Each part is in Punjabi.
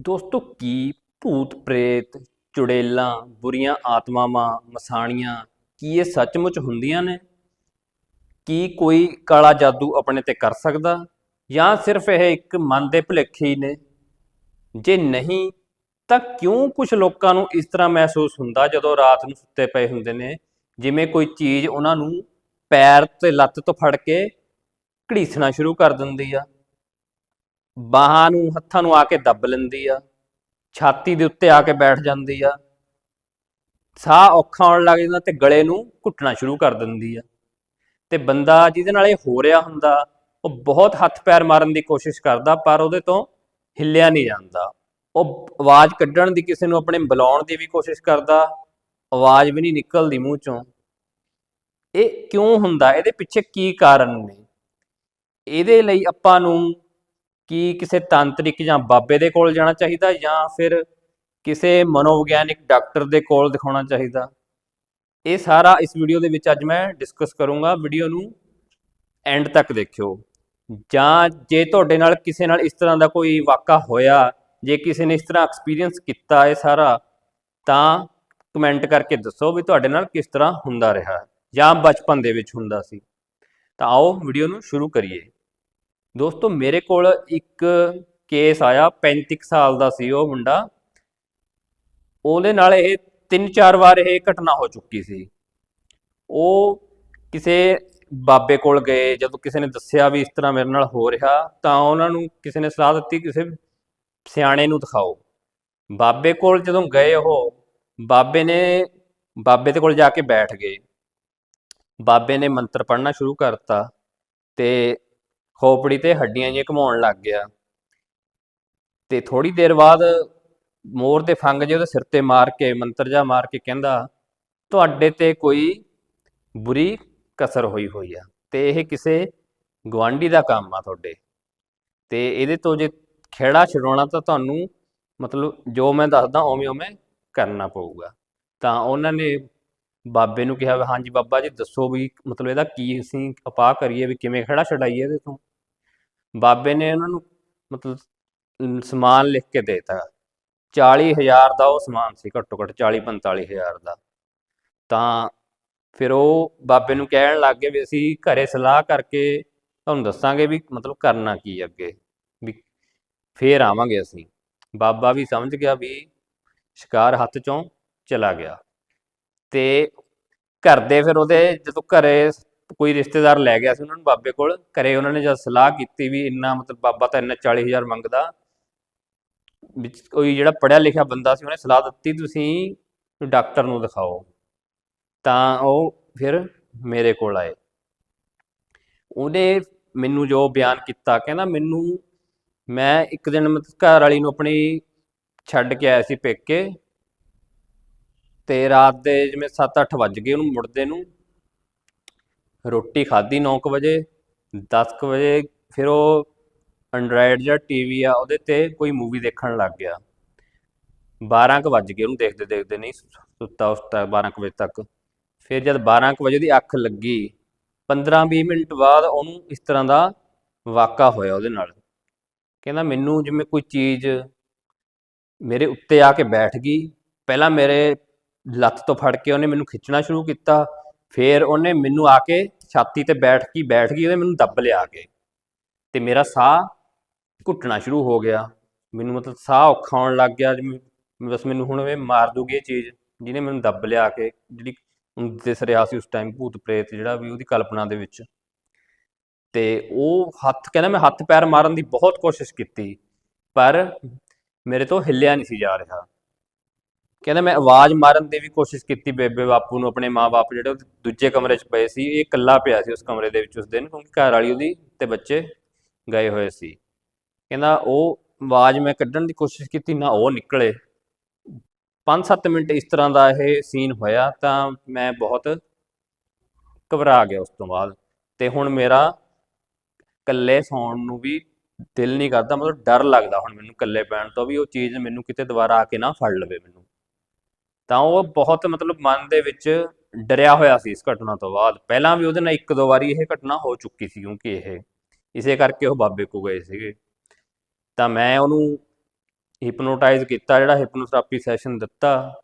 ਦੋਸਤੋ, ਕੀ ਭੂਤ ਪ੍ਰੇਤ, ਚੁੜੇਲਾਂ, ਬੁਰੀਆਂ ਆਤਮਾਵਾਂ, ਮਸਾਣੀਆਂ, ਕੀ ਇਹ ਸੱਚਮੁੱਚ ਹੁੰਦੀਆਂ ਨੇ? ਕੀ ਕੋਈ ਕਾਲਾ ਜਾਦੂ ਆਪਣੇ ਤੇ ਕਰ ਸਕਦਾ? ਜਾਂ ਸਿਰਫ ਇਹ ਇੱਕ ਮਨ ਦੇ ਭੁਲੇਖੇ ਹੀ ਨੇ? ਜੇ ਨਹੀਂ, ਤਾਂ ਕਿਉਂ ਕੁਝ ਲੋਕਾਂ ਨੂੰ ਇਸ ਤਰ੍ਹਾਂ ਮਹਿਸੂਸ ਹੁੰਦਾ ਜਦੋਂ ਰਾਤ ਨੂੰ ਸੁੱਤੇ ਪਏ ਹੁੰਦੇ ਨੇ? ਜਿਵੇਂ ਕੋਈ ਚੀਜ਼ ਉਹਨਾਂ ਨੂੰ ਪੈਰ ਤੇ ਲੱਤ ਤੋਂ ਫੜ ਕੇ ਘੜੀਸਣਾ ਸ਼ੁਰੂ ਕਰ ਦਿੰਦੀ ਆ। ਬਾਹਾਂ ਨੂੰ, ਹੱਥਾਂ ਨੂੰ ਆ ਕੇ ਦੱਬ ਲੈਂਦੀ ਆ, ਛਾਤੀ ਦੇ ਉੱਤੇ ਆ ਕੇ ਬੈਠ ਜਾਂਦੀ ਆ। ਸਾਹ ਔਖਾ ਆਉਣ ਲੱਗ ਜਾਂਦਾ ਤੇ ਗਲੇ ਨੂੰ ਘੁੱਟਣਾ ਸ਼ੁਰੂ ਕਰ ਦਿੰਦੀ ਆ। ਤੇ ਬੰਦਾ ਜਿਹਦੇ ਨਾਲ ਇਹ ਹੋ ਰਿਹਾ ਹੁੰਦਾ, ਉਹ ਬਹੁਤ ਹੱਥ ਪੈਰ ਮਾਰਨ ਦੀ ਕੋਸ਼ਿਸ਼ ਕਰਦਾ, ਪਰ ਉਹਦੇ ਤੋਂ ਹਿੱਲਿਆ ਨਹੀਂ ਜਾਂਦਾ। ਉਹ ਆਵਾਜ਼ ਕੱਢਣ ਦੀ ਕਿਸੇ ਨੂੰ ਆਪਣੇ ਬੁਲਾਉਣ ਦੀ ਵੀ ਕੋਸ਼ਿਸ਼ ਕਰਦਾ, ਆਵਾਜ਼ ਵੀ ਨਹੀਂ ਨਿਕਲਦੀ ਮੂੰਹ ਚੋਂ। ਇਹ ਕਿਉਂ ਹੁੰਦਾ? ਇਹਦੇ ਪਿੱਛੇ ਕੀ ਕਾਰਨ ਨੇ? ਇਹਦੇ ਲਈ ਆਪਾਂ ਨੂੰ ਕੀ ਕਿਸੇ ਤਾਂਤਰਿਕ ਜਾਂ ਬਾਬੇ ਦੇ ਕੋਲ ਜਾਣਾ ਚਾਹੀਦਾ ਜਾਂ ਫਿਰ ਕਿਸੇ ਮਨੋਵਿਗਿਆਨਿਕ ਡਾਕਟਰ ਦੇ ਕੋਲ ਦਿਖਾਉਣਾ ਚਾਹੀਦਾ? ਇਹ ਸਾਰਾ ਇਸ ਵੀਡੀਓ ਦੇ ਵਿੱਚ ਅੱਜ ਮੈਂ ਡਿਸਕਸ ਕਰੂੰਗਾ। ਵੀਡੀਓ ਨੂੰ ਐਂਡ ਤੱਕ ਦੇਖਿਓ। ਜਾਂ ਜੇ ਤੁਹਾਡੇ ਨਾਲ ਕਿਸੇ ਨਾਲ ਇਸ ਤਰ੍ਹਾਂ ਦਾ ਕੋਈ ਵਾਕਾ ਹੋਇਆ, ਜੇ ਕਿਸੇ ਨੇ ਇਸ ਤਰ੍ਹਾਂ ਐਕਸਪੀਰੀਅੰਸ ਕੀਤਾ ਇਹ ਸਾਰਾ, ਤਾਂ ਕਮੈਂਟ ਕਰਕੇ ਦੱਸੋ ਵੀ ਤੁਹਾਡੇ ਨਾਲ ਕਿਸ ਤਰ੍ਹਾਂ ਹੁੰਦਾ ਰਿਹਾ। ਜਾਂ ਬਚਪਨ ਦੇ ਵਿੱਚ ਹੁੰਦਾ ਸੀ। ਤਾਂ ਆਓ ਵੀਡੀਓ ਨੂੰ ਸ਼ੁਰੂ ਕਰੀਏ। ਦੋਸਤੋ, ਮੇਰੇ ਕੋਲ ਇੱਕ ਕੇਸ ਆਇਆ 35 ਕੁ ਸਾਲ ਦਾ ਸੀ ਉਹ ਮੁੰਡਾ। ਉਹਦੇ ਨਾਲ ਇਹ ਤਿੰਨ ਚਾਰ ਵਾਰ ਇਹ ਘਟਨਾ ਹੋ ਚੁੱਕੀ ਸੀ। ਉਹ ਕਿਸੇ ਬਾਬੇ ਕੋਲ ਗਏ, ਜਦੋਂ ਕਿਸੇ ਨੇ ਦੱਸਿਆ ਵੀ ਇਸ ਤਰ੍ਹਾਂ ਮੇਰੇ ਨਾਲ ਹੋ ਰਿਹਾ, ਤਾਂ ਉਹਨਾਂ ਨੂੰ ਕਿਸੇ ਨੇ ਸਲਾਹ ਦਿੱਤੀ, ਕਿਸੇ ਸਿਆਣੇ ਨੂੰ ਦਿਖਾਓ। ਬਾਬੇ ਕੋਲ ਜਦੋਂ ਗਏ ਉਹ, ਬਾਬੇ ਨੇ, ਬਾਬੇ ਦੇ ਕੋਲ ਜਾ ਕੇ ਬੈਠ ਗਏ। ਬਾਬੇ ਨੇ ਮੰਤਰ ਪੜ੍ਹਨਾ ਸ਼ੁਰੂ ਕਰਤਾ ਤੇ ਖੋਪੜੀ ਤੇ ਹੱਡੀਆਂ ਜਿਹੀਆਂ ਘਮਾਉਣ ਲੱਗ ਗਿਆ। ਤੇ ਥੋੜੀ ਦੇਰ ਬਾਅਦ ਮੋਰ ਦੇ ਫੰਗ ਜੇ ਉਹਦੇ ਸਿਰ ਤੇ ਮਾਰ ਕੇ, ਮੰਤਰ ਜਾ ਮਾਰ ਕੇ ਕਹਿੰਦਾ, ਤੁਹਾਡੇ ਤੇ ਕੋਈ ਬੁਰੀ ਕਸਰ ਹੋਈ ਹੋਈ ਆ ਤੇ ਇਹ ਕਿਸੇ ਗਵਾਂਢੀ ਦਾ ਕੰਮ ਆ ਤੁਹਾਡੇ। ਤੇ ਇਹਦੇ ਤੋਂ ਜੇ ਖੇੜਾ ਛਡਾਉਣਾ ਤਾਂ ਤੁਹਾਨੂੰ ਮਤਲਬ ਜੋ ਮੈਂ ਦੱਸਦਾ ਓਵੇਂ ਓਵੇਂ ਕਰਨਾ ਪਊਗਾ। ਤਾਂ ਉਹਨਾਂ ਨੇ ਬਾਬੇ ਨੂੰ ਕਿਹਾ, ਹਾਂਜੀ ਬਾਬਾ ਜੀ, ਦੱਸੋ ਵੀ ਮਤਲਬ ਇਹਦਾ ਕੀ ਅਸੀਂ ਉਪਾਅ ਕਰੀਏ ਵੀ ਕਿਵੇਂ ਖੇੜਾ ਛਡਾਈਏ ਇਹਦੇ ਤੋਂ? ਬਾਬੇ ਨੇ ਉਹਨਾਂ ਨੂੰ ਮਤਲਬ ਸਮਾਨ ਲਿਖ ਕੇ ਦੇਤਾ 40000 ਦਾ ਉਹ ਸਮਾਨ ਸੀ ਘੱਟੋ ਘੱਟ 40 45000 ਦਾ। ਤਾਂ ਫਿਰ ਉਹ ਬਾਬੇ ਨੂੰ ਕਹਿਣ ਲੱਗ ਗਏ ਵੀ ਅਸੀਂ ਘਰੇ ਸਲਾਹ ਕਰਕੇ ਤੁਹਾਨੂੰ ਦੱਸਾਂਗੇ ਵੀ ਮਤਲਬ ਕਰਨਾ ਕੀ ਅੱਗੇ, ਵੀ ਫੇਰ ਆਵਾਂਗੇ ਅਸੀਂ। ਬਾਬਾ ਵੀ ਸਮਝ ਗਿਆ ਵੀ ਸ਼ਿਕਾਰ ਹੱਥ ਚੋਂ ਚਲਾ ਗਿਆ। ਤੇ ਘਰ ਦੇ ਫਿਰ ਉਹਦੇ ਜਦੋਂ ਘਰੇ ਕੋਈ ਰਿਸ਼ਤੇਦਾਰ ਲੈ ਗਿਆ ਸੀ ਉਹਨਾਂ ਨੂੰ ਬਾਬੇ ਕੋਲ, ਘਰੇ ਉਹਨਾਂ ਨੇ ਜਦ ਸਲਾਹ ਕੀਤੀ ਵੀ ਇੰਨਾ ਮਤਲਬ ਬਾਬਾ ਤਾਂ ਇੰਨਾ 40000 ਮੰਗਦਾ, ਵਿੱਚ ਕੋਈ ਜਿਹੜਾ ਪੜਿਆ ਲਿਖਿਆ ਬੰਦਾ ਸੀ ਉਹਨੇ ਸਲਾਹ ਦਿੱਤੀ, ਤੁਸੀਂ ਡਾਕਟਰ ਨੂੰ ਦਿਖਾਓ। ਤਾਂ ਉਹ ਫਿਰ ਮੇਰੇ ਕੋਲ ਆਏ। ਉਹਨੇ ਮੈਨੂੰ ਜੋ ਬਿਆਨ ਕੀਤਾ, ਕਹਿੰਦਾ ਮੈਨੂੰ, ਮੈਂ ਇੱਕ ਦਿਨ ਮਤਲਬ ਘਰ ਵਾਲੀ ਨੂੰ ਆਪਣੀ ਛੱਡ ਕੇ ਆਇਆ ਸੀ ਪੇਕੇ, ਤੇ ਰਾਤ ਦੇ ਜਿਵੇਂ 7-8 ਵੱਜ ਗਏ ਉਹਨੂੰ ਮੁੜਦੇ ਨੂੰ ਰੋਟੀ ਖਾਧੀ 9:00 ਵਜੇ 10:00 ਵਜੇ ਫਿਰ ਉਹ ਐਂਡਰਾਇਡ ਜਿਹੜਾ ਟੀਵੀ ਆ, ਉਹਦੇ ਤੇ ਕੋਈ ਮੂਵੀ ਦੇਖਣ ਲੱਗ ਗਿਆ। 12:00 ਵੱਜ ਗਏ ਉਹਨੂੰ ਦੇਖਦੇ ਦੇਖਦੇ ਨਹੀਂ ਸੁੱਤਾ ਉਸ ਤੱਕ 12:00 ਵਜੇ ਤੱਕ। ਫਿਰ ਜਦ 12:00 ਵਜੇ ਦੀ ਅੱਖ ਲੱਗੀ 15-20 ਮਿੰਟ ਬਾਅਦ ਉਹਨੂੰ ਇਸ ਤਰ੍ਹਾਂ ਦਾ ਵਾਕਾ ਹੋਇਆ ਉਹਦੇ ਨਾਲ। ਕਹਿੰਦਾ ਮੈਨੂੰ ਜਿਵੇਂ ਕੋਈ ਚੀਜ਼ ਮੇਰੇ ਉੱਤੇ ਆ ਕੇ ਬੈਠ ਗਈ, ਪਹਿਲਾਂ ਮੇਰੇ ਲੱਤ ਤੋਂ ਫੜ ਕੇ ਉਹਨੇ ਮੈਨੂੰ ਖਿੱਚਣਾ ਸ਼ੁਰੂ ਕੀਤਾ, ਫਿਰ ਉਹਨੇ ਮੈਨੂੰ ਆ ਕੇ ਛਾਤੀ ਤੇ ਬੈਠ ਕੇ ਬੈਠ ਗਈ ਉਹਨੇ ਮੈਨੂੰ ਦੱਬ ਲਿਆ ਕੇ। ਤੇ ਮੇਰਾ ਸਾਹ ਘੁੱਟਣਾ ਸ਼ੁਰੂ ਹੋ ਗਿਆ। ਮੈਨੂੰ ਮਤਲਬ ਸਾਹ ਔਖਾ ਆਉਣ ਲੱਗ ਗਿਆ, ਜਿਵੇਂ ਬਸ ਮੈਨੂੰ ਹੁਣ ਇਹ ਮਾਰ ਦੂਗੀ ਇਹ ਚੀਜ਼, ਜਿਹਨੇ ਮੈਨੂੰ ਦੱਬ ਲਿਆ ਕੇ, ਜਿਹੜੀ ਦਿਸ ਰਿਹਾ ਸੀ ਉਸ ਟਾਈਮ ਭੂਤ ਪ੍ਰੇਤ ਜਿਹੜਾ ਵੀ ਉਹਦੀ ਕਲਪਨਾ ਦੇ ਵਿੱਚ। ਤੇ ਉਹ ਹੱਥ, ਕਹਿੰਦਾ ਮੈਂ ਹੱਥ ਪੈਰ ਮਾਰਨ ਦੀ ਬਹੁਤ ਕੋਸ਼ਿਸ਼ ਕੀਤੀ, ਪਰ ਮੇਰੇ ਤੋਂ ਹਿੱਲਿਆ ਨਹੀਂ ਸੀ ਜਾ ਰਿਹਾ। ਕਹਿੰਦਾ ਮੈਂ ਆਵਾਜ਼ ਮਾਰਨ ਦੀ ਵੀ ਕੋਸ਼ਿਸ਼ ਕੀਤੀ ਬੇਬੇ ਬਾਪੂ ਨੂੰ, ਆਪਣੇ ਮਾਪੇ ਜਿਹੜੇ ਦੂਜੇ ਕਮਰੇ 'ਚ ਪਏ ਸੀ, ਇਹ ਇਕੱਲਾ ਪਿਆ ਸੀ ਉਸ ਕਮਰੇ ਦੇ ਵਿੱਚ ਉਸ ਦਿਨ, ਕਿਉਂਕਿ ਘਰ ਵਾਲੀ ਉਹਦੀ ਤੇ ਬੱਚੇ ਗਏ ਹੋਏ ਸੀ। ਕਹਿੰਦਾ ਉਹ ਆਵਾਜ਼ ਮੈਂ ਕੱਢਣ ਦੀ ਕੋਸ਼ਿਸ਼ ਕੀਤੀ, ਨਾ ਉਹ ਨਿਕਲੇ। 5-7 ਮਿੰਟ ਇਸ ਤਰ੍ਹਾਂ ਦਾ ਇਹ ਸੀਨ ਹੋਇਆ ਤਾਂ ਮੈਂ ਬਹੁਤ ਘਬਰਾ ਗਿਆ ਉਸ ਤੋਂ ਬਾਅਦ। ਤੇ ਹੁਣ ਮੇਰਾ ਇਕੱਲੇ ਸੌਣ ਨੂੰ ਵੀ ਦਿਲ ਨਹੀਂ ਕਰਦਾ, ਮਤਲਬ ਡਰ ਲੱਗਦਾ ਹੁਣ ਮੈਨੂੰ ਇਕੱਲੇ ਪੈਣ ਤੋਂ ਵੀ ਉਹ ਚੀਜ਼ ਮੈਨੂੰ ਕਿਤੇ ਦੁਬਾਰਾ ਆ ਕੇ ਨਾ ਫੜ ਲਵੇ ਮੈਨੂੰ। ਤਾਂ ਉਹ ਬਹੁਤ ਮਤਲਬ ਮਨ ਦੇ ਵਿੱਚ ਡਰਿਆ ਹੋਇਆ ਸੀ ਇਸ ਘਟਨਾ ਤੋਂ ਬਾਅਦ। ਪਹਿਲਾਂ ਵੀ ਉਹਦੇ ਨਾਲ ਇੱਕ ਦੋ ਵਾਰੀ ਇਹ ਘਟਨਾ ਹੋ ਚੁੱਕੀ ਸੀ, ਕਿਉਂਕਿ ਇਹ, ਇਸੇ ਕਰਕੇ ਉਹ ਬਾਬੇ ਕੋ ਗਏ ਸੀਗੇ। ਤਾਂ ਮੈਂ ਉਹਨੂੰ ਹਿਪਨੋਟਾਈਜ਼ ਕੀਤਾ, ਜਿਹੜਾ ਹਿਪਨੋਥੈਰੇਪੀ ਸੈਸ਼ਨ ਦਿੱਤਾ,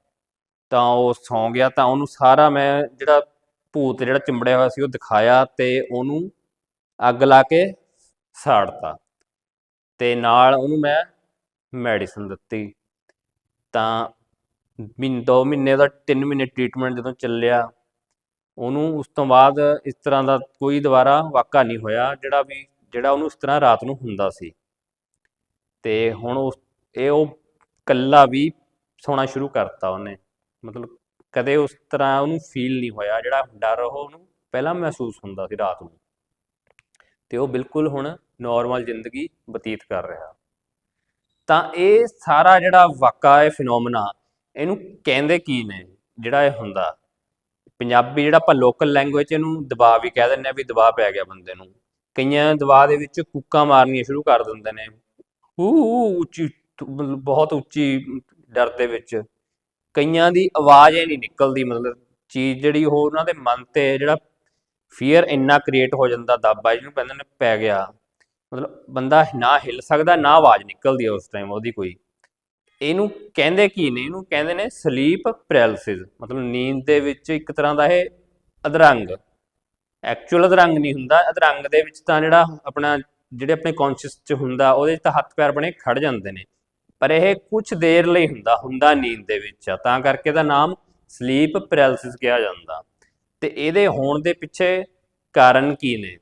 ਤਾਂ ਉਹ ਸੌਂ ਗਿਆ। ਤਾਂ ਉਹਨੂੰ ਸਾਰਾ ਮੈਂ ਜਿਹੜਾ ਭੂਤ, ਜਿਹੜਾ ਚਿੰਬੜਿਆ ਹੋਇਆ ਸੀ, ਉਹ ਦਿਖਾਇਆ ਤੇ ਉਹਨੂੰ ਅੱਗ ਲਾ ਕੇ ਸਾੜਤਾ। ਤੇ ਨਾਲ ਉਹਨੂੰ ਮੈਂ ਮੈਡੀਸਨ ਦਿੱਤੀ। ਤਾਂ ਮਹੀਨੇ ਦੋ ਮਹੀਨੇ ਦਾ 3 ਮਹੀਨੇ ਟ੍ਰੀਟਮੈਂਟ ਜਦੋਂ ਚੱਲਿਆ, ਉਹਨੂੰ ਉਸ ਤੋਂ ਬਾਅਦ ਇਸ ਤਰ੍ਹਾਂ ਦਾ ਕੋਈ ਦੁਬਾਰਾ ਵਾਕਾ ਨਹੀਂ ਹੋਇਆ, ਜਿਹੜਾ ਵੀ, ਜਿਹੜਾ ਉਹਨੂੰ ਇਸ ਤਰ੍ਹਾਂ ਰਾਤ ਨੂੰ ਹੁੰਦਾ ਸੀ। ਤੇ ਹੁਣ ਉਸ, ਇਹ ਉਹ ਕੱਲਾ ਵੀ ਸੌਣਾ ਸ਼ੁਰੂ ਕਰਤਾ ਉਹਨੇ। ਮਤਲਬ ਕਦੇ ਉਸ ਤਰ੍ਹਾਂ ਉਹਨੂੰ ਫੀਲ ਨਹੀਂ ਹੋਇਆ, ਜਿਹੜਾ ਡਰ ਉਹ ਉਹਨੂੰ ਪਹਿਲਾਂ ਮਹਿਸੂਸ ਹੁੰਦਾ ਸੀ ਰਾਤ ਨੂੰ। ਤੇ ਉਹ ਬਿਲਕੁਲ ਹੁਣ ਨਾਰਮਲ ਜ਼ਿੰਦਗੀ ਬਤੀਤ ਕਰ ਰਿਹਾ। ਤਾਂ ਇਹ ਸਾਰਾ ਜਿਹੜਾ ਵਾਕਾ ਹੈ ਫਿਨੋਮਨਾ ਇਹਨੂੰ ਕਹਿੰਦੇ ਕੀ ਨੇ? ਜਿਹੜਾ ਇਹ ਹੁੰਦਾ। ਪੰਜਾਬੀ ਜਿਹੜਾ ਆਪਾਂ ਲੋਕਲ ਲੈਂਗੁਏਜ ਇਹਨੂੰ ਦਬਾਅ ਵੀ ਕਹਿ ਦਿੰਦੇ ਆ ਵੀ ਦਬਾਅ ਪੈ ਗਿਆ ਬੰਦੇ ਨੂੰ। ਕਈਆਂ ਦਬਾਅ ਦੇ ਵਿੱਚ ਕੁੱਕਾਂ ਮਾਰਨੀਆਂ ਸ਼ੁਰੂ ਕਰ ਦਿੰਦੇ ਨੇ। ਹੂ ਉੱਚੀ ਬਹੁਤ ਉੱਚੀ ਡਰ ਦੇ ਵਿੱਚ। ਕਈਆਂ ਦੀ ਆਵਾਜ਼ ਹੀ ਨਹੀਂ ਨਿਕਲਦੀ, ਮਤਲਬ ਚੀਜ਼ ਜਿਹੜੀ ਉਹ ਉਹਨਾਂ ਦੇ ਮਨ ਤੇ ਜਿਹੜਾ ਫੀਅਰ ਇੰਨਾ ਕ੍ਰੀਏਟ ਹੋ ਜਾਂਦਾ, ਦਾਬਾ ਜਿਹਨੂੰ ਕਹਿੰਦੇ ਨੇ ਪੈ ਗਿਆ। ਮਤਲਬ ਬੰਦਾ ਨਾ ਹਿੱਲ ਸਕਦਾ, ਨਾ ਆਵਾਜ਼ ਨਿਕਲਦੀ ਹੈ ਉਸ ਟਾਈਮ ਉਹਦੀ ਕੋਈ। ਇਹਨੂੰ ਕਹਿੰਦੇ ਕੀ ਨੇ? ਇਹਨੂੰ ਕਹਿੰਦੇ ਨੇ ਸਲੀਪ ਪੈਰਾਲਿਸਿਸ ਮਤਲਬ ਨੀਂਦ ਦੇ ਵਿੱਚ ਇੱਕ ਤਰ੍ਹਾਂ ਦਾ ਇਹ ਅਧਰੰਗ। ਐਕਚੁਅਲ ਅਧਰੰਗ ਨਹੀਂ ਹੁੰਦਾ। ਅਧਰੰਗ ਦੇ ਵਿੱਚ ਤਾਂ ਜਿਹੜਾ ਆਪਣਾ, ਜਿਹੜੇ ਆਪਣੇ ਕੌਨਸ਼ੀਅਸ ਚ ਹੁੰਦਾ, ਉਹਦੇ 'ਚ ਤਾਂ ਹੱਥ ਪੈਰ ਬਣੇ ਖੜ ਜਾਂਦੇ ਨੇ। ਪਰ ਇਹ ਕੁਝ ਦੇਰ ਲਈ ਹੁੰਦਾ ਹੁੰਦਾ ਨੀਂਦ ਦੇ ਵਿੱਚ। ਤਾਂ ਕਰਕੇ ਦਾ ਨਾਮ ਸਲੀਪ ਪੈਰਾਲਿਸਿਸ ਕਿਹਾ ਜਾਂਦਾ। ਤੇ ਇਹਦੇ ਹੋਣ ਦੇ ਪਿੱਛੇ ਕਾਰਨ ਕੀ ਨੇ?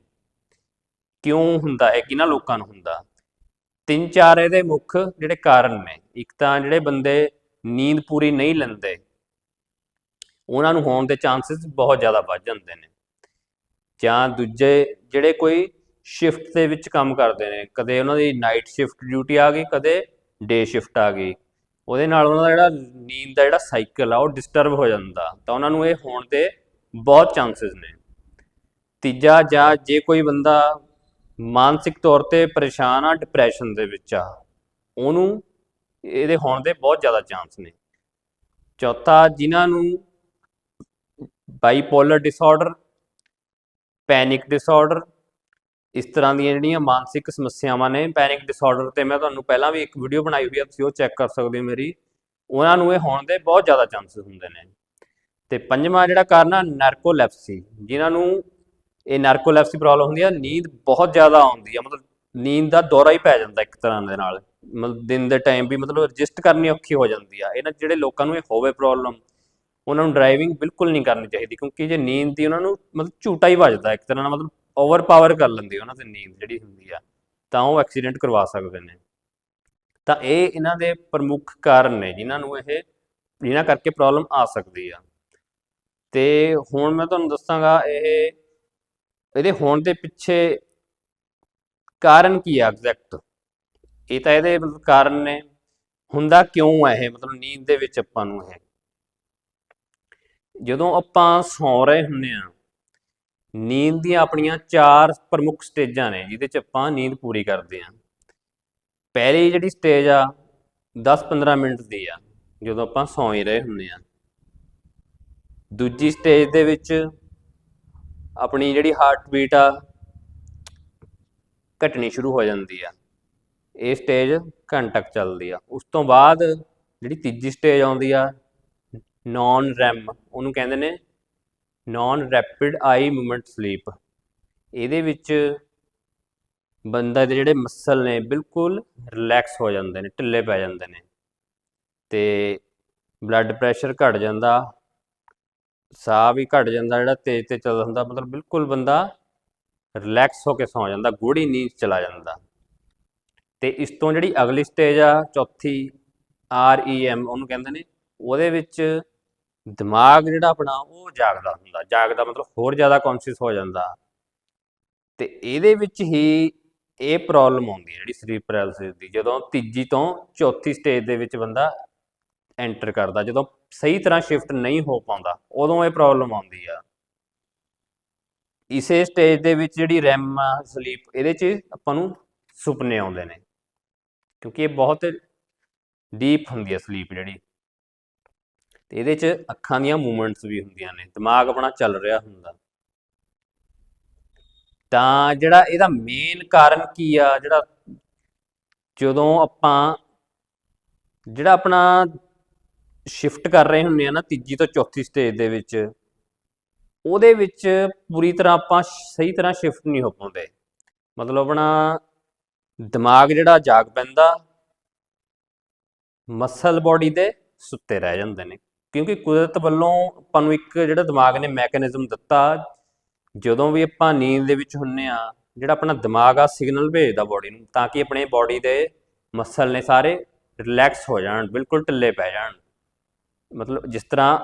ਕਿਉਂ ਹੁੰਦਾ? ਹੈ ਕਿਹਨਾਂ ਲੋਕਾਂ ਨੂੰ ਹੁੰਦਾ? ਤਿੰਨ ਚਾਰ ਇਹਦੇ ਮੁੱਖ ਜਿਹੜੇ ਕਾਰਨ ਨੇ। ਇੱਕ ਤਾਂ ਜਿਹੜੇ ਬੰਦੇ ਨੀਂਦ ਪੂਰੀ ਨਹੀਂ ਲੈਂਦੇ, ਉਹਨਾਂ ਨੂੰ ਹੋਣ ਦੇ ਚਾਂਸਸ ਬਹੁਤ ਜ਼ਿਆਦਾ ਵੱਧ ਜਾਂਦੇ ਨੇ। ਜਾਂ ਦੂਜੇ ਜਿਹੜੇ ਕੋਈ ਸ਼ਿਫਟ ਦੇ ਵਿੱਚ ਕੰਮ ਕਰਦੇ ਨੇ, ਕਦੇ ਉਹਨਾਂ ਦੀ ਨਾਈਟ ਸ਼ਿਫਟ ਡਿਊਟੀ ਆ ਗਈ, ਕਦੇ ਡੇ ਸ਼ਿਫਟ ਆ ਗਈ। ਉਹਦੇ ਨਾਲ ਉਹਨਾਂ ਦਾ ਜਿਹੜਾ ਨੀਂਦ ਦਾ ਜਿਹੜਾ ਸਾਈਕਲ ਆ, ਉਹ ਡਿਸਟਰਬ ਹੋ ਜਾਂਦਾ। ਤਾਂ ਉਹਨਾਂ ਨੂੰ ਇਹ ਹੋਣ ਦੇ ਬਹੁਤ ਚਾਂਸਸ ਨੇ। ਤੀਜਾ ਜਾਂ ਜੇ ਕੋਈ ਬੰਦਾ ਮਾਨਸਿਕ ਤੌਰ ਤੇ ਪਰੇਸ਼ਾਨ ਆ ਡਿਪਰੈਸ਼ਨ ਦੇ ਵਿੱਚ ਆ। ਉਹਨੂੰ ਇਹਦੇ ਹੋਣ ਦੇ ਬਹੁਤ ਜ਼ਿਆਦਾ ਚਾਂਸ ਨੇ। ਚੌਥਾ, ਜਿਨ੍ਹਾਂ ਨੂੰ ਬਾਈਪੋਲਰ ਡਿਸਆਰਡਰ ਪੈਨਿਕ ਡਿਸਆਰਡਰ ਇਸ ਤਰ੍ਹਾਂ ਦੀਆਂ ਜਿਹੜੀਆਂ ਮਾਨਸਿਕ ਸਮੱਸਿਆਵਾਂ ਨੇ ਪੈਨਿਕ ਡਿਸਆਰਡਰ ਤੇ ਮੈਂ ਤੁਹਾਨੂੰ ਪਹਿਲਾਂ ਵੀ ਇੱਕ ਵੀਡੀਓ ਬਣਾਈ ਹੋਈ ਆ, ਤੁਸੀਂ ਉਹ ਚੈੱਕ ਕਰ ਸਕਦੇ ਹੋ ਮੇਰੀ। ਉਹਨਾਂ ਨੂੰ ਇਹ ਹੋਣ ਦੇ ਬਹੁਤ ਜ਼ਿਆਦਾ ਚਾਂਸਸ ਹੁੰਦੇ ਨੇ। ਤੇ ਪੰਜਵਾਂ ਜਿਹੜਾ ਕਾਰਨ ਆ ਨਾਰਕੋਲੈਪਸੀ ਜਿਨ੍ਹਾਂ ਨੂੰ ਇਹ ਨਾਰਕੋਲੈਪਸੀ ਪ੍ਰੋਬਲਮ ਹੁੰਦੀ ਆ, ਨੀਂਦ ਬਹੁਤ ਜ਼ਿਆਦਾ ਆਉਂਦੀ ਆ, ਮਤਲਬ ਨੀਂਦ ਦਾ ਦੌਰਾ ਹੀ ਪੈ ਜਾਂਦਾ ਇੱਕ ਤਰ੍ਹਾਂ ਦੇ ਨਾਲ। ਮਤਲਬ ਦਿਨ ਦੇ ਟਾਈਮ ਵੀ ਮਤਲਬ ਰਜਿਸਟ ਕਰਨੀ ਔਖੀ ਹੋ ਜਾਂਦੀ ਆ। ਇਹਨਾਂ ਜਿਹੜੇ ਲੋਕਾਂ ਨੂੰ ਇਹ ਹੋਵੇ ਪ੍ਰੋਬਲਮ ਉਹਨਾਂ ਨੂੰ ਡਰਾਈਵਿੰਗ ਬਿਲਕੁਲ ਨਹੀਂ ਕਰਨੀ ਚਾਹੀਦੀ, ਕਿਉਂਕਿ ਜੇ ਨੀਂਦ ਦੀ ਉਹਨਾਂ ਨੂੰ ਮਤਲਬ ਝੂਟਾ ਹੀ ਵੱਜਦਾ, ਇੱਕ ਤਰ੍ਹਾਂ ਨਾਲ ਮਤਲਬ ਓਵਰ ਪਾਵਰ ਕਰ ਲੈਂਦੀ ਉਹਨਾਂ ਤੇ ਨੀਂਦ ਜਿਹੜੀ ਹੁੰਦੀ ਆ, ਤਾਂ ਉਹ ਐਕਸੀਡੈਂਟ ਕਰਵਾ ਸਕਦੇ ਨੇ। ਤਾਂ ਇਹ ਇਹਨਾਂ ਦੇ ਪ੍ਰਮੁੱਖ ਕਾਰਨ ਨੇ, ਜਿਨ੍ਹਾਂ ਨੂੰ ਇਹ, ਜਿਨ੍ਹਾਂ ਕਰਕੇ ਪ੍ਰੋਬਲਮ ਆ ਸਕਦੀ ਆ। ਤੇ ਹੁਣ ਮੈਂ ਤੁਹਾਨੂੰ ਦੱਸਾਂਗਾ, ਇਹ ਇਹਦੇ ਹੋਣ ਦੇ ਪਿੱਛੇ ਕਾਰਨ ਕੀ ਆ ਐਗਜ਼ੈਕਟ ਇਹ ਤਾਂ ਇਹਦੇ ਮਤਲਬ ਕਾਰਨ ਨੇ। ਹੁੰਦਾ ਕਿਉਂ ਹੈ ਇਹ? ਮਤਲਬ ਨੀਂਦ ਦੇ ਵਿੱਚ ਆਪਾਂ ਨੂੰ ਇਹ। ਜਦੋਂ ਆਪਾਂ ਸੌਂ ਰਹੇ ਹੁੰਨੇ ਆ ਨੀਂਦ ਦੀਆਂ ਆਪਣੀਆਂ ਚਾਰ ਪ੍ਰਮੁੱਖ ਸਟੇਜਾਂ ਨੇ, ਜਿਹਦੇ ਚ ਆਪਾਂ ਨੀਂਦ ਪੂਰੀ ਕਰਦੇ ਆ ਪਹਿਲੀ ਜਿਹੜੀ ਸਟੇਜ ਆ 10-15 ਮਿੰਟ ਦੀ ਆ, ਜਦੋਂ ਆਪਾਂ ਸੌਂ ਹੀ ਰਹੇ ਹੁੰਨੇ ਆ ਦੂਜੀ ਸਟੇਜ ਦੇ ਵਿੱਚ ਆਪਣੀ ਜਿਹੜੀ ਹਾਰਟ ਬੀਟ ਆ, ਘਟਣੀ ਸ਼ੁਰੂ ਹੋ ਜਾਂਦੀ ਆ। ਇਹ ਸਟੇਜ ਘੰਟਕ ਚੱਲਦੀ ਆ। ਉਸ ਤੋਂ ਬਾਅਦ ਜਿਹੜੀ ਤੀਜੀ ਸਟੇਜ ਆਉਂਦੀ ਆ ਨਾਨ ਰੈਮ ਉਹਨੂੰ ਕਹਿੰਦੇ ਨੇ non rapid eye movement sleep ਇਹਦੇ ਵਿੱਚ ਬੰਦਾ ਦੇ ਜਿਹੜੇ ਮਸਲ ਨੇ ਬਿਲਕੁਲ ਰਿਲੈਕਸ ਹੋ ਜਾਂਦੇ ਨੇ, ਢਿੱਲੇ ਪੈ ਜਾਂਦੇ ਨੇ ਤੇ ਬਲੱਡ ਪ੍ਰੈਸ਼ਰ ਘਟ ਜਾਂਦਾ ਸਾਹ ਵੀ ਘਟ ਜਾਂਦਾ ਜਿਹੜਾ ਤੇਜ਼ ਤੇ ਚੱਲਦਾ ਹੁੰਦਾ, ਮਤਲਬ ਬਿਲਕੁਲ ਬੰਦਾ ਰਿਲੈਕਸ ਹੋ ਕੇ ਸੌਂ ਜਾਂਦਾ ਗੂੜੀ ਨੀਂਦ ਚਲਾ ਜਾਂਦਾ। ਤੇ ਇਸ ਤੋਂ ਜਿਹੜੀ ਅਗਲੀ ਸਟੇਜ ਆ, ਚੌਥੀ ਆਰ ਈ ਐਮ ਉਹਨੂੰ ਕਹਿੰਦੇ ਨੇ, ਉਹਦੇ ਵਿੱਚ ਦਿਮਾਗ ਜਿਹੜਾ ਆਪਣਾ ਉਹ ਜਾਗਦਾ ਹੁੰਦਾ, ਜਾਗਦਾ ਮਤਲਬ ਹੋਰ ਜ਼ਿਆਦਾ ਕੌਨਸ਼ੀਅਸ ਹੋ ਜਾਂਦਾ। ਤੇ ਇਹਦੇ ਵਿੱਚ ਹੀ ਇਹ ਪ੍ਰੋਬਲਮ ਆਉਂਦੀ ਹੈ ਜਿਹੜੀ ਸਲੀਪ ਪੈਰਾਲਿਸਿਸ ਦੀ, ਜਦੋਂ ਤੀਜੀ ਤੋਂ ਚੌਥੀ ਸਟੇਜ ਦੇ ਵਿੱਚ ਬੰਦਾ ਐਂਟਰ ਕਰਦਾ। ਜਦੋਂ ਸਹੀ ਤਰ੍ਹਾਂ ਸ਼ਿਫਟ ਨਹੀਂ ਹੋ ਪਾਉਂਦਾ, ਉਦੋਂ ਇਹ ਪ੍ਰੋਬਲਮ ਆਉਂਦੀ ਆ। ਇਸੇ ਸਟੇਜ ਦੇ ਵਿੱਚ ਜਿਹੜੀ ਰੈਮ ਸਲੀਪ ਇਹਦੇ 'ਚ ਆਪਾਂ ਨੂੰ ਸੁਪਨੇ ਆਉਂਦੇ ਨੇ। ਕਿਉਂਕਿ ਇਹ ਬਹੁਤ ਡੀਪ ਹੁੰਦੀ ਹੈ ਸਲੀਪ ਜਿਹੜੀ। ਤੇ ਇਹਦੇ 'ਚ ਅੱਖਾਂ ਦੀਆਂ ਮੂਵਮੈਂਟਸ ਵੀ ਹੁੰਦੀਆਂ ਨੇ। ਦਿਮਾਗ ਆਪਣਾ ਚੱਲ ਰਿਹਾ ਹੁੰਦਾ। ਤਾਂ ਜਿਹੜਾ ਇਹਦਾ ਮੇਨ ਕਾਰਨ ਕੀ ਆ, ਜਿਹੜਾ ਜਦੋਂ ਆਪਾਂ, ਜਿਹੜਾ ਆਪਣਾ ਸ਼ਿਫਟ ਕਰ ਰਹੇ ਹੁੰਦੇ ਆ ਨਾ ਤੀਜੀ ਤੋਂ ਚੌਥੀ ਸਟੇਜ ਦੇ ਵਿੱਚ, ਉਹਦੇ ਵਿੱਚ ਪੂਰੀ ਤਰ੍ਹਾਂ ਆਪਾਂ ਸਹੀ ਤਰ੍ਹਾਂ ਸ਼ਿਫਟ ਨਹੀਂ ਹੋ ਪਾਉਂਦੇ। ਮਤਲਬ ਆਪਣਾ ਦਿਮਾਗ ਜਿਹੜਾ ਜਾਗ ਪੈਂਦਾ ਮਸਲ ਬਾਡੀ ਦੇ ਸੁੱਤੇ ਰਹਿ ਜਾਂਦੇ ਨੇ। ਕਿਉਂਕਿ ਕੁਦਰਤ ਵੱਲੋਂ ਆਪਾਂ ਨੂੰ ਇੱਕ ਜਿਹੜਾ ਦਿਮਾਗ ਨੇ ਮੈਕੈਨਿਜ਼ਮ ਦਿੱਤਾ, ਜਦੋਂ ਵੀ ਆਪਾਂ ਨੀਂਦ ਦੇ ਵਿੱਚ ਹੁੰਨੇ ਆ, ਜਿਹੜਾ ਆਪਣਾ ਦਿਮਾਗ ਆ ਸਿਗਨਲ ਭੇਜਦਾ ਬਾਡੀ ਨੂੰ, ਤਾਂ ਕਿ ਆਪਣੇ ਬਾਡੀ ਦੇ ਮਸਲ ਨੇ ਸਾਰੇ ਰਿਲੈਕਸ ਹੋ ਜਾਣ, ਬਿਲਕੁਲ ਢਿੱਲੇ ਪੈ ਜਾਣ। ਮਤਲਬ ਜਿਸ ਤਰ੍ਹਾਂ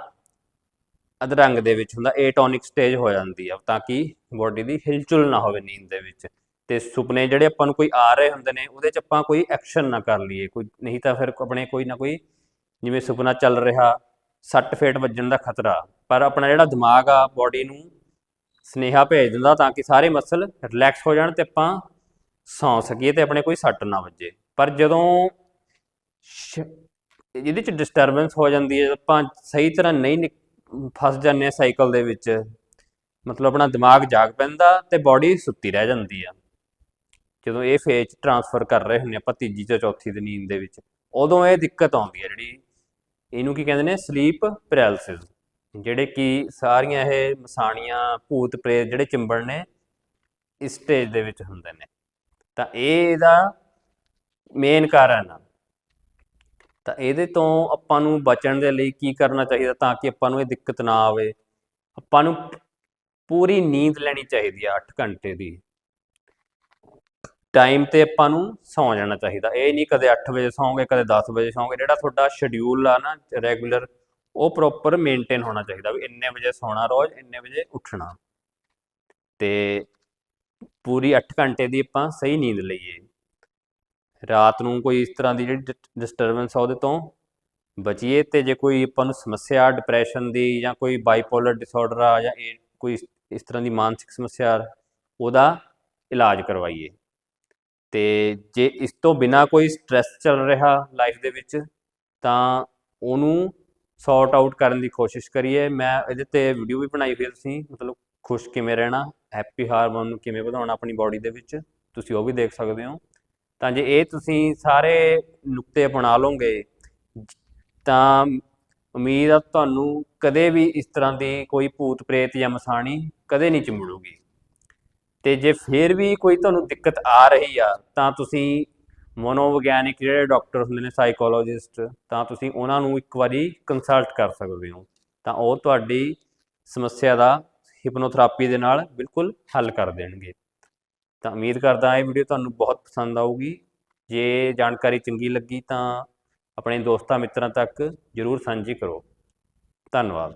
ਅਧਰੰਗ ਦੇ ਵਿੱਚ ਹੁੰਦਾ ਏਟੋਨਿਕ ਸਟੇਜ ਹੋ ਜਾਂਦੀ ਆ, ਤਾਂ ਕਿ ਬੋਡੀ ਦੀ ਹਿਲਚੁਲ ਨਾ ਹੋਵੇ ਨੀਂਦ ਦੇ ਵਿੱਚ। ਤੇ ਸੁਪਨੇ ਜਿਹੜੇ ਆਪਾਂ ਨੂੰ ਕੋਈ ਆ ਰਹੇ ਹੁੰਦੇ ਨੇ, ਉਹਦੇ 'ਚ ਆਪਾਂ ਕੋਈ ਐਕਸ਼ਨ ਨਾ ਕਰ ਲਈਏ। ਕੋਈ, ਨਹੀਂ ਤਾਂ ਫਿਰ ਆਪਣੇ ਕੋਈ ਨਾ ਕੋਈ, ਜਿਵੇਂ ਸੁਪਨਾ ਚੱਲ ਰਿਹਾ, ਸੱਟ ਫੇਟ ਵੱਜਣ ਦਾ ਖਤਰਾ, ਪਰ ਆਪਣਾ ਜਿਹੜਾ ਦਿਮਾਗ ਆ ਬਾਡੀ ਨੂੰ ਸਨੇਹਾ ਭੇਜ ਦਿੰਦਾ ਤਾਂ ਕਿ ਸਾਰੇ ਮਸਲ ਰਿਲੈਕਸ ਹੋ ਜਾਣ ਤੇ ਆਪਾਂ ਸੌਂ ਸਕੀਏ ਤੇ ਆਪਣੇ ਕੋਈ ਸੱਟ ਨਾ ਵੱਜੇ। ਪਰ ਜਦੋਂ ਜਿਹਦੇ ਚ ਡਿਸਟਰਬੈਂਸ ਹੋ ਜਾਂਦੀ ਹੈ, ਆਪਾਂ ਸਹੀ ਤਰ੍ਹਾਂ ਨਹੀਂ ਨਿਕ- ਫਸ ਜਾਂਦੇ ਆ ਸਾਈਕਲ ਦੇ ਵਿੱਚ। ਮਤਲਬ ਆਪਣਾ ਦਿਮਾਗ ਜਾਗ ਪੈਂਦਾ ਤੇ ਬਾਡੀ ਸੁੱਤੀ ਰਹਿ ਜਾਂਦੀ ਆ। ਜਦੋਂ ਇਹ ਫੇਜ਼ ਟਰਾਂਸਫਰ ਕਰ ਰਹੇ ਹੁੰਦੇ ਆਪਾਂ ਤੀਜੀ ਤੋਂ ਚੌਥੀ ਦੀ ਨੀਂਦ ਦੇ ਵਿੱਚ, ਉਦੋਂ ਇਹ ਦਿੱਕਤ ਆਉਂਦੀ ਹੈ ਜਿਹੜੀ, ਇਹਨੂੰ ਕੀ ਕਹਿੰਦੇ ਨੇ ਸਲੀਪ ਪੈਰਾਲਿਸਿਸ ਜਿਹੜੇ ਕਿ ਸਾਰੀਆਂ ਇਹ ਮਸਾਣੀਆਂ, ਭੂਤ ਪ੍ਰੇਤ ਜਿਹੜੇ ਚਿੰਬੜ ਨੇ, ਇਸ ਸਟੇਜ ਦੇ ਵਿੱਚ ਹੁੰਦੇ ਨੇ। ਤਾਂ ਇਹ ਇਹਦਾ ਮੇਨ ਕਾਰਨ ਆ। ਤਾਂ ਇਹਦੇ ਤੋਂ ਆਪਾਂ ਨੂੰ ਬਚਣ ਦੇ ਲਈ ਕੀ ਕਰਨਾ ਚਾਹੀਦਾ ਤਾਂ ਕਿ ਆਪਾਂ ਨੂੰ ਇਹ ਦਿੱਕਤ ਨਾ ਆਵੇ। ਆਪਾਂ ਨੂੰ ਪੂਰੀ ਨੀਂਦ ਲੈਣੀ ਚਾਹੀਦੀ ਆ 8 ਘੰਟੇ ਦੀ। ਟਾਈਮ ਤੇ ਆਪਾਂ ਨੂੰ ਸੌਂ ਜਾਣਾ ਚਾਹੀਦਾ। ਇਹ ਨਹੀਂ ਕਦੇ 8 ਵਜੇ ਸੌਂਗੇ, ਕਦੇ 10 ਵਜੇ ਸੌਂਗੇ। ਜਿਹੜਾ ਤੁਹਾਡਾ ਸ਼ਡਿਊਲ ਆ ਨਾ ਰੈਗੂਲਰ ਉਹ ਪ੍ਰੋਪਰ ਮੇਨਟੇਨ ਹੋਣਾ ਚਾਹੀਦਾ ਵੀ ਇੰਨੇ ਵਜੇ ਸੌਣਾ ਰੋਜ਼, ਇੰਨੇ ਵਜੇ ਉੱਠਣਾ। ਤੇ ਪੂਰੀ 8 ਘੰਟੇ ਦੀ ਆਪਾਂ ਸਹੀ ਨੀਂਦ ਲਈਏ। ਰਾਤ ਨੂੰ ਕੋਈ ਇਸ ਤਰ੍ਹਾਂ ਦੀ ਜਿਹੜੀ ਡਿਸਟਰਬੈਂਸ ਆ ਉਹਦੇ ਤੋਂ ਬਚੀਏ ਤੇ ਜੇ ਕੋਈ ਆਪਾਂ ਨੂੰ ਸਮੱਸਿਆ ਡਿਪਰੈਸ਼ਨ ਦੀ ਜਾਂ ਕੋਈ ਬਾਈਪੋਲਰ ਡਿਸਆਰਡਰ ਆ ਜਾਂ ਇਹ ਕੋਈ ਇਸ- ਤਰ੍ਹਾਂ ਦੀ ਮਾਨਸਿਕ ਸਮੱਸਿਆ ਉਹਦਾ ਇਲਾਜ ਕਰਵਾਈਏ। ਤੇ ਜੇ ਇਸ ਤੋਂ ਬਿਨਾ ਕੋਈ ਸਟ੍ਰੈਸ ਚੱਲ ਰਿਹਾ ਲਾਈਫ ਦੇ ਵਿੱਚ, ਤਾਂ ਉਹਨੂੰ ਸੌਰਟ ਆਊਟ ਕਰਨ ਦੀ ਕੋਸ਼ਿਸ਼ ਕਰੀਏ। ਮੈਂ ਇਹਦੇ ਤੇ ਵੀਡੀਓ ਵੀ ਬਣਾਈ ਹੋਈ ਤੁਸੀਂ, ਮਤਲਬ ਖੁਸ਼ ਕਿਵੇਂ ਰਹਿਣਾ ਹੈਪੀ ਹਾਰਮੋਨ ਨੂੰ ਕਿਵੇਂ ਵਧਾਉਣਾ ਆਪਣੀ ਬਾਡੀ ਦੇ ਵਿੱਚ, ਤੁਸੀਂ ਉਹ ਵੀ ਦੇਖ ਸਕਦੇ ਹੋ। ਤਾਂ ਜੇ ਇਹ ਤੁਸੀਂ ਸਾਰੇ ਨੁਕਤੇ ਅਪਣਾ ਲਓਗੇ, ਤਾਂ ਉਮੀਦ ਆ ਤੁਹਾਨੂੰ ਕਦੇ ਵੀ ਇਸ ਤਰ੍ਹਾਂ ਦੀ ਕੋਈ ਭੂਤ ਪ੍ਰੇਤ ਜਾਂ ਮਸਾਣੀ ਕਦੇ ਨਹੀਂ ਚਿੰਬੜੂਗੀ। ਤੇ ਜੇ ਫਿਰ ਵੀ ਕੋਈ ਤੁਹਾਨੂੰ ਦਿੱਕਤ ਆ ਰਹੀ ਆ, ਤਾਂ ਤੁਸੀਂ ਮਨੋਵਿਗਿਆਨਿਕ ਜਿਹੜੇ ਡਾਕਟਰ ਹੁੰਦੇ ਨੇ ਸਾਈਕੋਲੋਜਿਸਟ ਤਾਂ ਤੁਸੀਂ ਉਹਨਾਂ ਨੂੰ ਇੱਕ ਵਾਰੀ ਕੰਸਲਟ ਕਰ ਸਕਦੇ ਹੋ। ਤਾਂ ਉਹ ਤੁਹਾਡੀ ਸਮੱਸਿਆ ਦਾ ਹਿਪਨੋਥੈਰੇਪੀ ਦੇ ਨਾਲ ਬਿਲਕੁਲ ਹੱਲ ਕਰ ਦੇਣਗੇ। ਤਾਂ ਉਮੀਦ ਕਰਦਾ ਇਹ ਵੀਡੀਓ ਤੁਹਾਨੂੰ ਬਹੁਤ ਪਸੰਦ ਆਊਗੀ। ਜੇ ਜਾਣਕਾਰੀ ਚੰਗੀ ਲੱਗੀ ਤਾਂ ਆਪਣੇ ਦੋਸਤਾਂ ਮਿੱਤਰਾਂ ਤੱਕ ਜਰੂਰ ਸਾਂਝੀ ਕਰੋ। ਧੰਨਵਾਦ।